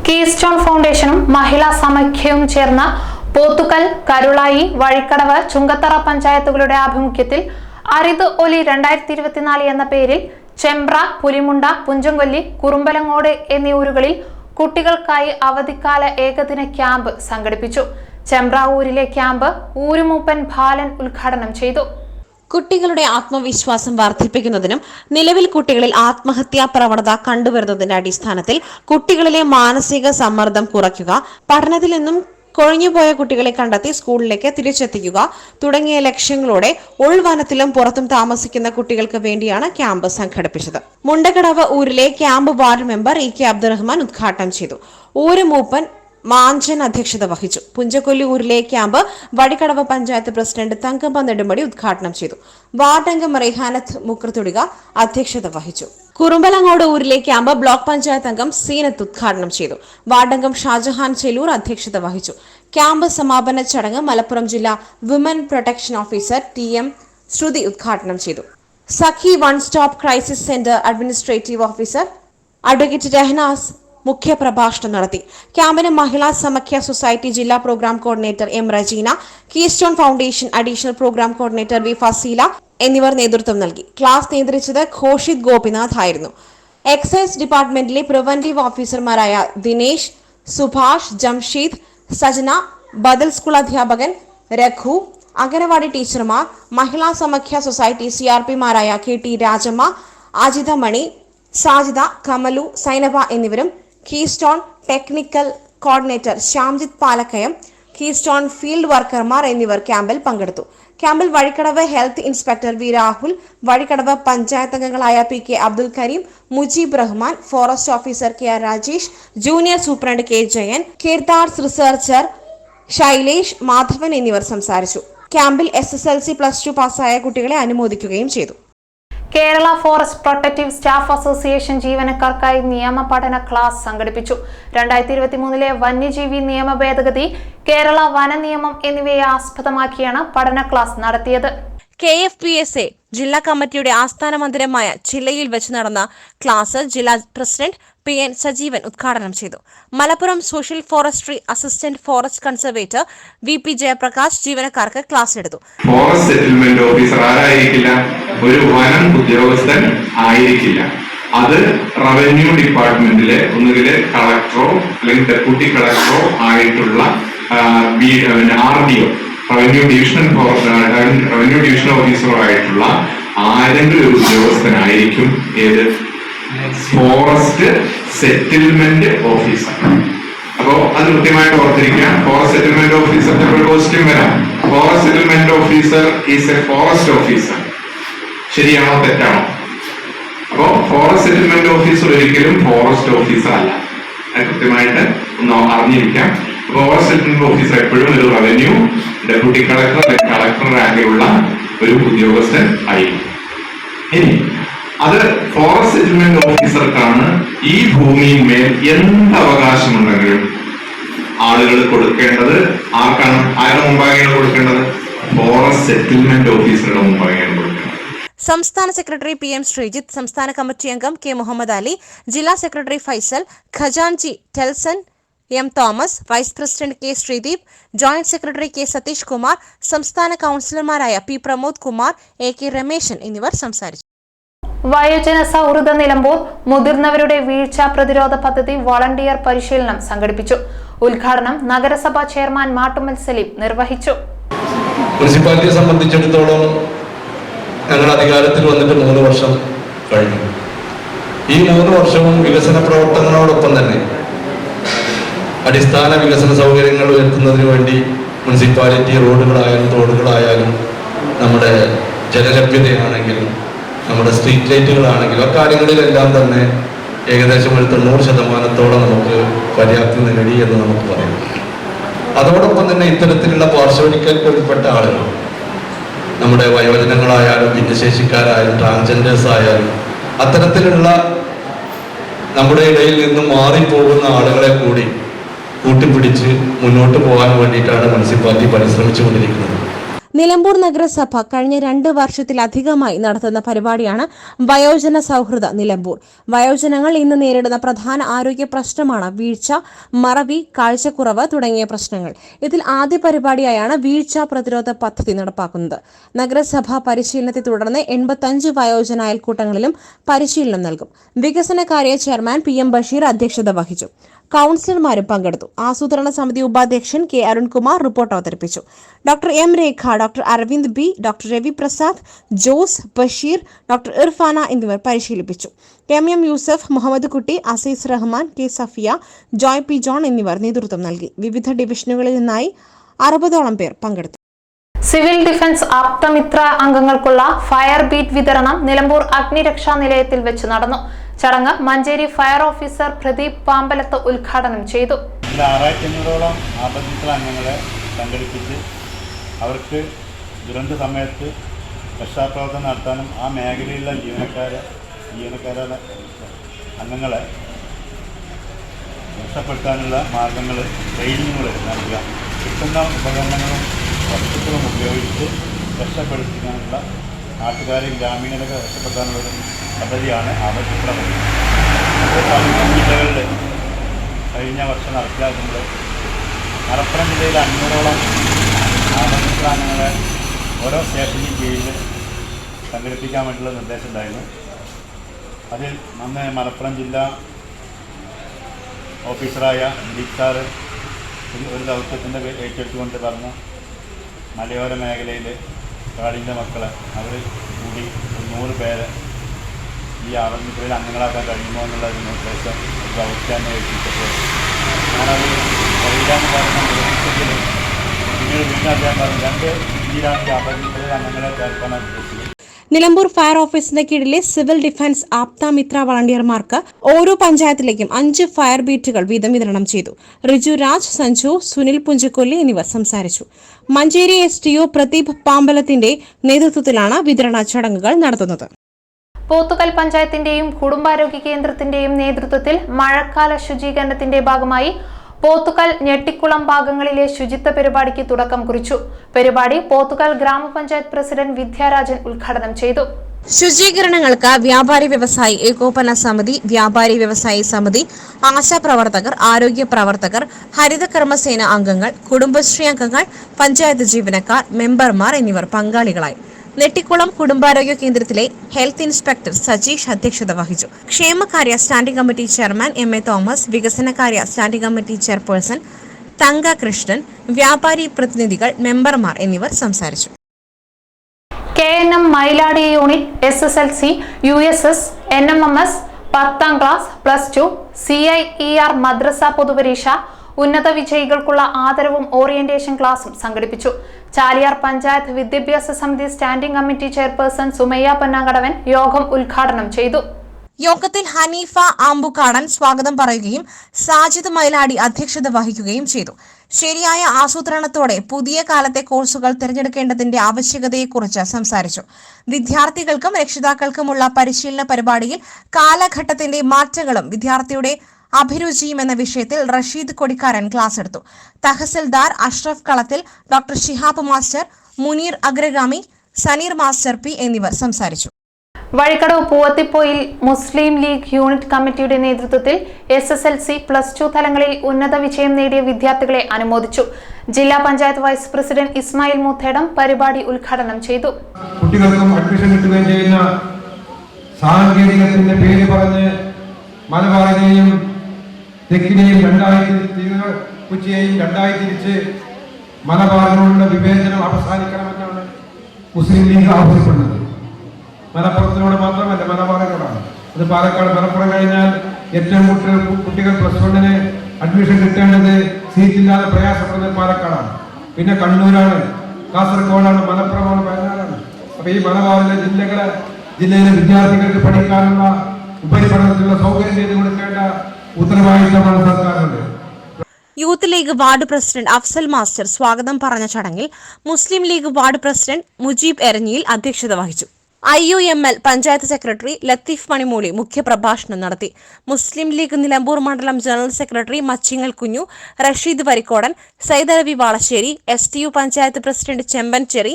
കീസ്റ്റോൺ ഫൗണ്ടേഷനും മഹിളാ സമഖ്യവും ചേർന്ന പോത്തുക്കൽ കരുളായി വഴിക്കടവ് ചുങ്കത്തറ പഞ്ചായത്തുകളുടെ ആഭിമുഖ്യത്തിൽ അരിത് ഒലി രണ്ടായിരത്തി ഇരുപത്തിനാല് എന്ന പേരിൽ ചെമ്പ്ര പുലിമുണ്ട പുഞ്ചംകൊല്ലി കുറുമ്പലങ്ങോട് എന്നീ ഊരുകളിൽ കുട്ടികൾക്കായി അവധിക്കാല ഏകദിന ക്യാമ്പ് സംഘടിപ്പിച്ചു. ചെമ്പ്ര ഊരിലെ ക്യാമ്പ് ഊരുമൂപ്പൻ ബാലൻ ഉദ്ഘാടനം ചെയ്തു.
കുട്ടികളുടെ ആത്മവിശ്വാസം വർദ്ധിപ്പിക്കുന്നതിനും നിലവിൽ കുട്ടികളിൽ ആത്മഹത്യാ പ്രവണത കണ്ടുവരുന്നതിന്റെ അടിസ്ഥാനത്തിൽ കുട്ടികളിലെ മാനസിക സമ്മർദ്ദം കുറയ്ക്കുക പഠനത്തിൽ നിന്നും കൊഴിഞ്ഞുപോയ കുട്ടികളെ കണ്ടെത്തി സ്കൂളിലേക്ക് തിരിച്ചെത്തിക്കുക. തുടങ്ങിയ ലക്ഷ്യങ്ങളോടെ ഉൾവനത്തിലും പുറത്തും താമസിക്കുന്ന കുട്ടികൾക്ക് വേണ്ടിയാണ് ക്യാമ്പ് സംഘടിപ്പിച്ചത്. Mundakkadavu ഊരിലെ camp ward member E K Abdurahman ഉദ്ഘാടനം ചെയ്തു. ഊര് മൂപ്പൻ മാഞ്ചൻ അധ്യക്ഷത വഹിച്ചു. പുഞ്ചക്കൊല്ലിയൂരിലെ ക്യാമ്പ് വടിക്കടവ് പഞ്ചായത്ത് പ്രസിഡന്റ് തങ്കമ്മ നെടുമ്പടി ഉദ്ഘാടനം ചെയ്തു. വാർഡംഗം റെഹാനത്ത് മുക്രത്തുടിക അധ്യക്ഷത വഹിച്ചു. കുറുമ്പലങ്ങോട് ഊരിലെ ക്യാമ്പ് ബ്ലോക്ക് പഞ്ചായത്ത് അംഗം സീനത്ത് ഉദ്ഘാടനം ചെയ്തു. വാർഡംഗം ഷാജഹാൻ ചെല്ലൂർ അധ്യക്ഷത വഹിച്ചു. ക്യാമ്പ് സമാപന ചടങ്ങ് മലപ്പുറം ജില്ലാ women protection officer T M Shruthi ഉദ്ഘാടനം ചെയ്തു. Sakhi one stop crisis centre administrative officer advocate Rahanas മുഖ്യപ്രഭാഷണം നടത്തി. ക്യാമ്പിന് മഹിളാ സമഖ്യ സൊസൈറ്റി ജില്ലാ programme coordinator M Rejeena Keystone foundation additional programme coordinator V Fasila എന്നിവർ നേതൃത്വം നൽകി. ക്ലാസ് നിയന്ത്രിച്ചത് ഘോഷിത് ഗോപിനാഥ് ആയിരുന്നു. എക്സൈസ് ഡിപ്പാർട്ട്മെന്റിലെ പ്രിവന്റീവ് ഓഫീസർമാരായ ദിനേശ് സുഭാഷ് ജംഷീദ് സജന ബദൽ സ്കൂൾ അധ്യാപകൻ രഘു അംഗനവാടി ടീച്ചർമാർ Mahila Samakhya society C R പിമാരായ K T Rajamma Ajitha Mani Sajitha Kamalu Sainaba എന്നിവരും Keystone technical coordinator Shyamjith Palakkayam Keystone field വർക്കർമാർ എന്നിവർ ക്യാമ്പിൽ പങ്കെടുത്തു. ക്യാമ്പിൽ Vazhikkadavu health inspector V Rahul Vazhikkadavu panchayat അംഗങ്ങളായ P K Abdul Kareem Mujeeb Rahman forest officer K R Rajesh junior superintendent K Jayan KIRTADS researcher Shailesh Madhavan എന്നിവർ സംസാരിച്ചു. ക്യാമ്പിൽ S S L C plus two പാസ്സായ കുട്ടികളെ അനുമോദിക്കുകയും ചെയ്തു.
Kerala forest protective staff association ജീവനക്കാർക്കായി നിയമ പഠന ക്ലാസ് സംഘടിപ്പിച്ചു. രണ്ടായിരത്തി ഇരുപത്തി മൂന്നിലെ വന്യജീവി നിയമ ഭേദഗതി കേരള വന നിയമം എന്നിവയെ ആസ്പദമാക്കിയാണ് പഠന ക്ലാസ് നടത്തിയത്.
K F P S A ജില്ലാ കമ്മിറ്റിയുടെ ആസ്ഥാന മന്ദിരമായ ചില്ലയിൽ വെച്ച് നടന്ന ക്ലാസ് ജില്ലാ പ്രസിഡന്റ് പി എൻ സജീവൻ ഉദ്ഘാടനം ചെയ്തു. Malappuram social forestry assistant forest conservator V P Jayaprakash ജീവനക്കാർക്ക് ക്ലാസ് എടുത്തു.
ഫോറസ്റ്റ് സെറ്റിൽമെന്റ് ഓഫീസർ ആരായിരിക്കില്ല? ഒരു വനം ഉദ്യോഗസ്ഥൻ ആയിരിക്കില്ല. അത് റവന്യൂ ഡിപ്പാർട്ട്മെന്റിലെ ഒന്നുകിൽ കളക്ടറോ അല്ലെങ്കിൽ ഡെപ്യൂട്ടി കളക്ടറോ ആയിട്ടുള്ള R D O revenue divisional revenue divisional ഓഫീസറോ ആയിട്ടുള്ള ആരെങ്കിലും ഒരു ഉദ്യോഗസ്ഥനായിരിക്കും ഏത്? ഫോറസ്റ്റ് സെറ്റിൽമെന്റ് ഓഫീസർ അപ്പോ അത് കൃത്യമായിട്ട് ഓർത്തിരിക്കുക. ഫോറസ്റ്റ് സെറ്റിൽമെന്റ് ഓഫീസറിന്റെ ക്വസ്റ്റ്യൻ വരാം. Forest settlement officer is a forest officer ശരിയാണോ തെറ്റാണോ? അപ്പോ ഫോറസ്റ്റ് സെറ്റിൽമെന്റ് ഓഫീസർ ഒരിക്കലും ഫോറസ്റ്റ് ഓഫീസർ അല്ല. അത് കൃത്യമായിട്ട് ഒന്ന് അറിഞ്ഞിരിക്കാം. ഫോറസ്റ്റ് സെറ്റിൽമെന്റ് ഓഫീസർ എപ്പോഴും ഒരു റവന്യൂ ഡെപ്യൂട്ടി കളക്ടർ അല്ലെങ്കിൽ കളക്ടർ റാങ്കിലുള്ള ഒരു ഉദ്യോഗസ്ഥൻ ആയിരിക്കും. ഇനി അത് ഫോറസ്റ്റ് സെറ്റിൽമെന്റ് ഓഫീസർക്കാണ് ഈ ഭൂമിയിന്മേൽ എന്ത് അവകാശമുണ്ടെങ്കിലും ആളുകൾ കൊടുക്കേണ്ടത് ആർക്കാണ്? ആരുടെ മുമ്പാകെയാണ് കൊടുക്കേണ്ടത്? ഫോറസ്റ്റ് സെറ്റിൽമെന്റ് ഓഫീസറുടെ മുമ്പാകെയാണ് കൊടുക്കേണ്ടത്.
സംസ്ഥാന സെക്രട്ടറി പി എം ശ്രീജിത്ത് സംസ്ഥാന കമ്മിറ്റി അംഗം കെ മുഹമ്മദ് അലി ജില്ലാ secretary Faisal ഖജാൻജി Telson M Thomas vice president K Sreedeep joint secretary K Satheesh Kumar സംസ്ഥാന കൌൺസിലർമാരായ P Pramod Kumar A K Rameshan എന്നിവർ സംസാരിച്ചു.
വയോജന സൗഹൃദ നിലമ്പൂർ മുതിർന്നവരുടെ വീഴ്ച പ്രതിരോധ പദ്ധതി വളണ്ടിയർ പരിശീലനം സംഘടിപ്പിച്ചു. ഉദ്ഘാടനം നഗരസഭാ ചെയർമാൻ മാട്ടുമൽ സലീം നിർവഹിച്ചു.
മുനിസിപ്പാലിറ്റിയെ സംബന്ധിച്ചിടത്തോളം ഞങ്ങൾ അധികാരത്തിൽ വന്നിട്ട് മൂന്ന് വർഷം കഴിഞ്ഞു. ഈ മൂന്ന് വർഷവും വികസന പ്രവർത്തനങ്ങളോടൊപ്പം തന്നെ അടിസ്ഥാന വികസന സൗകര്യങ്ങൾ ഉയർത്തുന്നതിന് വേണ്ടി മുനിസിപ്പാലിറ്റി റോഡുകളായാലും തോടുകളായാലും നമ്മുടെ ജലലഭ്യതയാണെങ്കിലും നമ്മുടെ സ്ട്രീറ്റ് ലൈറ്റുകളാണെങ്കിലും ആ കാര്യങ്ങളിലെല്ലാം തന്നെ ഏകദേശം ഒരു തൊണ്ണൂറ് ശതമാനത്തോളം നമുക്ക് പര്യാപ്തി നേടി എന്ന് നമുക്ക് പറയാം. അതോടൊപ്പം തന്നെ ഇത്തരത്തിലുള്ള പാർശ്വവൽക്കരിക്കപ്പെട്ട ആളുകൾ നമ്മുടെ വയോജനങ്ങളായാലും ഭിന്നശേഷിക്കാരായാലും ട്രാൻസ്ജെൻഡേഴ്സ് ആയാലും അത്തരത്തിലുള്ള നമ്മുടെ ഇടയിൽ നിന്ന് മാറിപ്പോകുന്ന ആളുകളെ കൂടി കൂട്ടിപ്പിടിച്ച് മുന്നോട്ട് പോകാൻ വേണ്ടിയിട്ടാണ് മുനിസിപ്പാലിറ്റി പരിശ്രമിച്ചുകൊണ്ടിരിക്കുന്നത്.
നിലമ്പൂർ നഗരസഭ കഴിഞ്ഞ രണ്ട് വർഷത്തിലധികമായി നടത്തുന്ന പരിപാടിയാണ് വയോജന സൗഹൃദ നിലമ്പൂർ. വയോജനങ്ങൾ ഇന്ന് നേരിടുന്ന പ്രധാന ആരോഗ്യ പ്രശ്നമാണ് വീഴ്ച മറവി കാഴ്ചക്കുറവ് തുടങ്ങിയ പ്രശ്നങ്ങൾ. ഇതിൽ ആദ്യ പരിപാടിയായാണ് വീഴ്ച പ്രതിരോധ പദ്ധതി നടപ്പാക്കുന്നത്. നഗരസഭ പരിശീലനത്തെ തുടർന്ന് എൺപത്തഞ്ച് വയോജന അയൽക്കൂട്ടങ്ങളിലും പരിശീലനം നൽകും. വികസനകാര്യ ചെയർമാൻ പി എം ബഷീർ അധ്യക്ഷത വഹിച്ചു. കൗൺസിലർമാരും പങ്കെടുത്തു. ആസൂത്രണ സമിതി ഉപാധ്യക്ഷൻ കെ അരുൺകുമാർ റിപ്പോർട്ട് അവതരിപ്പിച്ചു. Doctor M Rekha doctor Aravind B doctor Ravi Prasad Jose Basheer doctor Irfana എന്നിവർ പരിശീലിപ്പിച്ചു. M M Yusuf Muhammad Kutty Azeez Rahman K Safiya Joy P John എന്നിവർ നേതൃത്വം നൽകി. വിവിധ ഡിവിഷനുകളിൽ നിന്നായി അറുപതോളം പേർ പങ്കെടുത്തു.
സിവിൽ ഡിഫൻസ് ആപ്തമിത്ര അംഗങ്ങൾക്കുള്ള ഫയർ ബീറ്റ് വിതരണം നിലമ്പൂർ അഗ്നിരക്ഷാ നിലയത്തിൽ വെച്ച് നടന്നു. ചടങ്ങ് മഞ്ചേരി ഫയർ ഓഫീസർ പ്രദീപ് പാമ്പലത്ത് ഉദ്ഘാടനം ചെയ്തു.
അംഗങ്ങളെ സംഘടിപ്പിച്ച് അവർക്ക് ദുരന്ത സമയത്ത് രക്ഷാപ്രവർത്തനം നടത്താനും ആ മേഖലയിലുള്ള ജീവനക്കാരെ ജീവനക്കാരുടെ അംഗങ്ങളെ രക്ഷപ്പെടുത്താനുള്ള മാർഗങ്ങൾ ട്രെയിനിങ്ങുകൾ നൽകുക. കിട്ടുന്ന ഉപകരണങ്ങളും വസ്തുക്കളും ഉപയോഗിച്ച് രക്ഷപ്പെടുത്താനുള്ള നാട്ടുകാരെ ഗ്രാമീണരൊക്കെ രക്ഷപ്പെടുത്താനുള്ള ഒരു പദ്ധതിയാണ് അത് ജില്ലകളിൽ കഴിഞ്ഞ വർഷം നടപ്പിലാക്കുന്നത് മലപ്പുറം ജില്ലയിൽ അഞ്ഞൂറോളം ആപത്തിപ്രാണങ്ങളെ ഓരോ സ്റ്റേഷനിൽ കീഴിൽ സംഘടിപ്പിക്കാൻ വേണ്ടിയുള്ള നിർദ്ദേശം ഉണ്ടായിരുന്നു അതിൽ അന്ന് മലപ്പുറം ജില്ലാ ഓഫീസറായ ദിലീപ് സാറ് ഒരു ദൗത്യത്തിന്റെ ഏറ്റെടുത്തുകൊണ്ട് പറഞ്ഞു മലയോര മേഖലയിൽ കാടിന്റെ മക്കളെ അവർ കൂടി നൂറ് പേരെ ഈ ആവരണത്തിൽ അംഗങ്ങളാക്കാൻ കഴിയുമോ എന്നുള്ള ഒരു നിർദ്ദേശം ഒരു ദൗത്യാన్ని ഏൽപ്പിച്ചപ്പോൾ ഞാനത് കഴിയില്ലാന്ന് പറഞ്ഞ നിർദ്ദേശത്തിൽ പിന്നീട് വീണ്ടും അദ്ദേഹം പറഞ്ഞു രണ്ട് രീതിയിലാണ് ഈ അംഗങ്ങളെ ചേർക്കാൻ ഉദ്ദേശിച്ചത്.
നിലമ്പൂർ ഫയർ ഓഫീസിന്റെ കീഴിലെ സിവിൽ ഡിഫൻസ് ആപ്താമിത്ര വളണ്ടിയർമാർക്ക് ഓരോ പഞ്ചായത്തിലേക്കും അഞ്ച് ഫയർ ബീറ്റുകൾ വീതം വിതരണം ചെയ്തു. റിജു രാജ് സഞ്ജു സുനിൽ പുഞ്ചക്കൊല്ലി എന്നിവർ സംസാരിച്ചു. Manjeri S T O Pradeep പാമ്പലത്തിന്റെ നേതൃത്വത്തിലാണ് വിതരണ ചടങ്ങുകൾ നടത്തുന്നത്.
പോത്തുകൽ പഞ്ചായത്തിന്റെയും കുടുംബാരോഗ്യ കേന്ദ്രത്തിന്റെയും നേതൃത്വത്തിൽ മഴക്കാല ശുചീകരണത്തിന്റെ ഭാഗമായി പോത്തുകൽ ഞെട്ടിക്കുളം ഭാഗങ്ങളിലെ ശുചിത്വ പരിപാടിക്ക് തുടക്കം കുറിച്ചു. പരിപാടി പോത്തുകൽ ഗ്രാമപഞ്ചായത്ത് പ്രസിഡന്റ് വിദ്യാരാജൻ ഉദ്ഘാടനം ചെയ്തു.
ശുചീകരണങ്ങൾക്ക് വ്യാപാരി വ്യവസായി ഏകോപന സമിതി വ്യാപാരി വ്യവസായി സമിതി ആശാപ്രവർത്തകർ ആരോഗ്യ പ്രവർത്തകർ ഹരിത കർമ്മസേന അംഗങ്ങൾ കുടുംബശ്രീ അംഗങ്ങൾ പഞ്ചായത്ത് ജീവനക്കാർ മെമ്പർമാർ എന്നിവർ പങ്കാളികളായി. നെട്ടിക്കുളം കുടുംബാരോഗ്യ കേന്ദ്രത്തിലെ ഹെൽത്ത് ഇൻസ്പെക്ടർ സജീഷ് അധ്യക്ഷത വഹിച്ചു. ക്ഷേമകാര്യ standing committee chairman M A Thomas വികസനകാര്യ standing committee chairperson Thanka Krishnan വ്യാപാരി പ്രതിനിധികൾ മെമ്പർമാർ എന്നിവർ സംസാരിച്ചു.
K N M Mayiladi unit S S L C U S S N M M S പത്താം class plus two C I E R മദ്രസ പൊതുപരീക്ഷ ഉന്നത വിജയികൾക്കുള്ള ആദരവും ഓറിയന്റേഷൻ ക്ലാസും സംഘടിപ്പിച്ചു. ചാലിയാർ പഞ്ചായത്ത് വിദ്യാഭ്യാസ സമിതി standing committee chairperson Sumayya Ponnankadavan യോഗം ഉദ്ഘാടനം ചെയ്തു.
യോഗത്തിൽ ഹനീഫ ആമ്പുകാടൻ സ്വാഗതം പറയുകയും സാജിദ് മൈലാടി അധ്യക്ഷത വഹിക്കുകയും ചെയ്തു. ശരിയായ ആസൂത്രണത്തോടെ പുതിയ കാലത്തെ കോഴ്സുകൾ തിരഞ്ഞെടുക്കേണ്ടതിന്റെ ആവശ്യകതയെക്കുറിച്ച് സംസാരിച്ചു. വിദ്യാർത്ഥികൾക്കും രക്ഷിതാക്കൾക്കുമുള്ള പരിശീലന പരിപാടിയിൽ കാലഘട്ടത്തിന്റെ മാറ്റങ്ങളും വിദ്യാർത്ഥിയുടെ അഭിരുചിയും എന്ന വിഷയത്തിൽ റഷീദ് കൊടിക്കാരൻ ക്ലാസ് എടുത്തു. Tahsildar Ashraf Kalathil doctor Shihab master Muneer Agragami Saneer master P എന്നിവർ സംസാരിച്ചു.
വഴിക്കടവ് പൂവത്തിപ്പോയിൽ മുസ്ലിം ലീഗ് യൂണിറ്റ് കമ്മിറ്റിയുടെ നേതൃത്വത്തിൽ S S L C plus two തലങ്ങളിൽ ഉന്നത വിജയം നേടിയ വിദ്യാർത്ഥികളെ അനുമോദിച്ചു. ജില്ലാ പഞ്ചായത്ത് വൈസ് പ്രസിഡന്റ് ഇസ്മായിൽ മുത്തേടം പരിപാടി ഉദ്ഘാടനം ചെയ്തു.
കുട്ടികൾക്കും അഡ്മിഷൻ കിട്ടുകയും ചെയ്യുന്ന സാങ്കേതികത്തിന്റെ പേര് പറഞ്ഞ് മലബാറിനെയും തെക്കിനെയും രണ്ടായി തിരിച്ച് കൊച്ചിയെയും രണ്ടായി തിരിച്ച് മലബാറിനോടുള്ള വിവേചനം അവസാനിക്കണമെന്നാണ് മുസ്ലിം ലീഗ് ആവശ്യപ്പെടുന്നത്. മലപ്പുറത്തിനോട് മാത്രമല്ല മലബാറിനോടാണ്. അത് പാലക്കാട് മലപ്പുറം കഴിഞ്ഞാൽ ഏറ്റവും കൂടുതൽ കുട്ടികൾ പ്ലസ് വണ്ണിന് അഡ്മിഷൻ കിട്ടേണ്ടത് സീറ്റില്ലാതെ പ്രയാസപ്പെടുന്നത് പാലക്കാടാണ്. പിന്നെ കണ്ണൂരാണ് കാസർഗോഡാണ് മലപ്പുറമാണ് വയനാടാണ്. അപ്പൊ ഈ മലബാറിലെ ജില്ലകളെ ജില്ലയിലെ വിദ്യാർത്ഥികൾക്ക് പഠിക്കാനുള്ള ഉപരിപഠനത്തിനുള്ള സൗകര്യം ചെയ്തു കൊടുക്കേണ്ട ഉത്തരവാദിത്തമാണ് സർക്കാരിന്റെ
Youth League ward president Afsal master സ്വാഗതം പറഞ്ഞ ചടങ്ങിൽ മുസ്ലിം ലീഗ് വാർഡ് പ്രസിഡന്റ് മുജീബ് എരഞ്ഞിയിൽ അധ്യക്ഷത വഹിച്ചു. I U M L panchayat secretary Latheef Manimooli മുഖ്യപ്രഭാഷണം നടത്തി. മുസ്ലിം ലീഗ് നിലമ്പൂർ മണ്ഡലം general secretary Machingal Kunhu Rasheed Varikkodan Saidalavi Valassery S T U panchayat president Chemban Cheri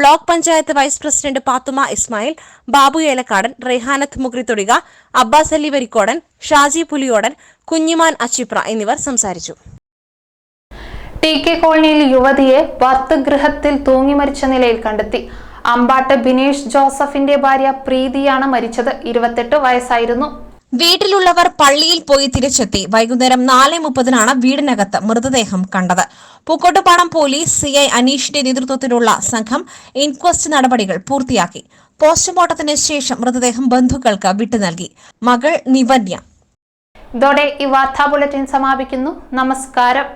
block panchayat vice president Pathuma Ismail Babu Elakkadan Rehanath Mugri Thodika Abbas Ali Varikkodan Shaji Puliyodan Kunhiman Achipra എന്നിവർ സംസാരിച്ചു.
ടി കെ കോളനിയിൽ യുവതിയെ ഭർത്തൃഗൃഹത്തിൽ തൂങ്ങി മരിച്ച നിലയിൽ കണ്ടെത്തി. അമ്പാട്ട് ബിനേഷ് ജോസഫിന്റെ ഭാര്യ പ്രീതിയാണ് മരിച്ചത്. ഇരുപത്തെട്ട് വയസ്സായിരുന്നു.
വീട്ടിലുള്ളവർ പള്ളിയിൽ പോയി തിരിച്ചെത്തി. വൈകുന്നേരം നാല് മുപ്പതിനാണ് വീടിനകത്ത് മൃതദേഹം കണ്ടത്. പൂക്കോട്ടുപാടം പോലീസ് സി ഐ അനീഷിന്റെ നേതൃത്വത്തിലുള്ള സംഘം ഇൻക്വസ്റ്റ് നടപടികൾ പൂർത്തിയാക്കി. പോസ്റ്റ്മോർട്ടത്തിന് ശേഷം മൃതദേഹം ബന്ധുക്കൾക്ക് വിട്ടു നൽകി. മകൾ നിവന്യ.
ഇതോടെ ഈ വാർത്താ ബുള്ളറ്റിൻ സമാപിക്കുന്നു. നമസ്കാരം.